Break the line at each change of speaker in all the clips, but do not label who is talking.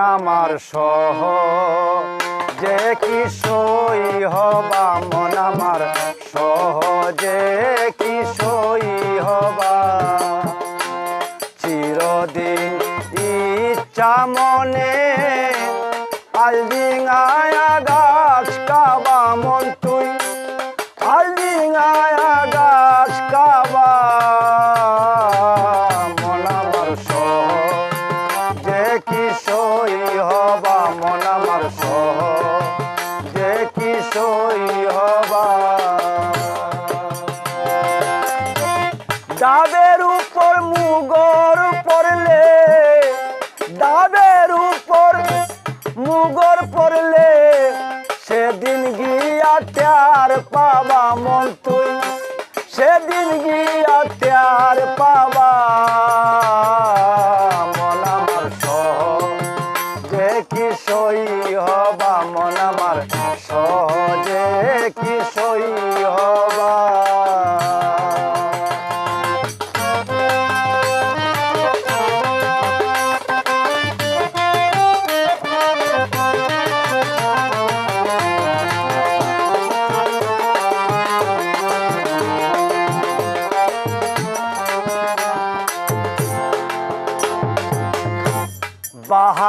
আমার সহ। যে কি সই হবা মন আমার সহজে কি সই হবা চিরদিন ইচ্ছা মনে আলদিঙায়া ডাবের উপর মুগর পড়লে দাবের উপর মুগর পড়লে, সেদিন গিয়া ত্যার পাবা মন তুই, সেদিন গিয়া ত্যার পাবা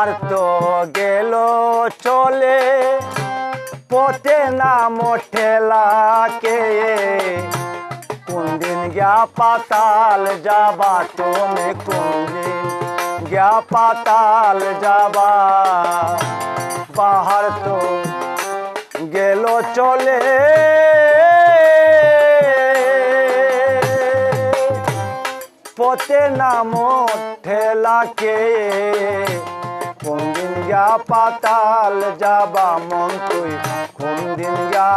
বাহার তো গেল চলে, পথে নাম ঠেলাকে। কোন দিন গিয়া পাতাল যাবা তুমি, কোন দিন গিয়া পাতাল যাবা। বাহার তো গেল চলে। পথে নাম ঠেলাকে। কোন দিন গা পাতাল যাবা মন তুই, কোন দিন গা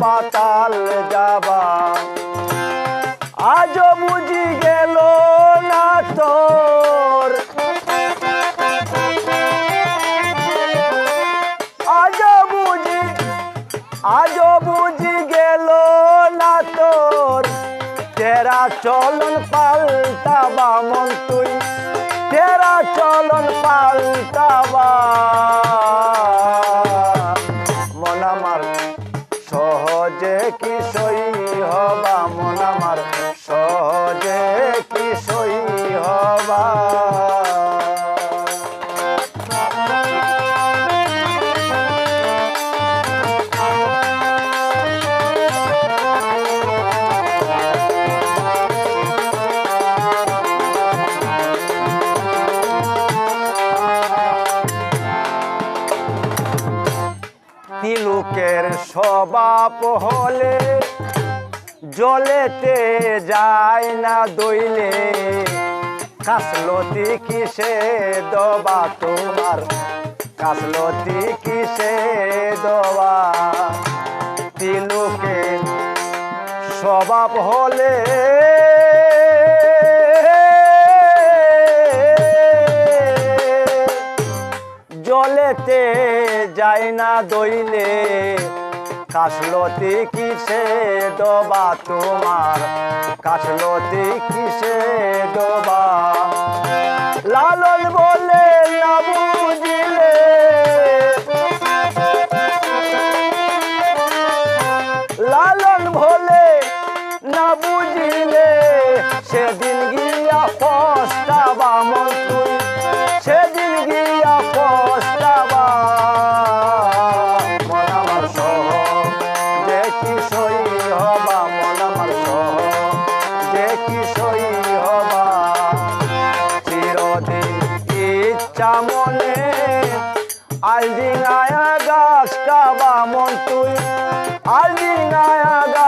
পাতাল যাবা। আজ বুঝি গেল না তোর। আজ বুঝি আজ বুঝি গেল না তোর। তেরা চলন পাল্টাবা মন তুই, তেরা চলন পাল্টাবা সই হবা মন আমার। তিলুকের স্বভাব হলে জলেতে যায় না দইলে। কাসলতি কিসে দবা তোমার? কাসলতি কিসে দবা? তিলুকের স্বভাব হলে জলেতে যায় না দইলে। কাশলতি কিসে দবা তোমার? কাশলতি কিসে দবা? লালন বলে না বুঝিলে আলদিঙায়া গাছ কাবা মন তুই। আলদিঙায়া গাছ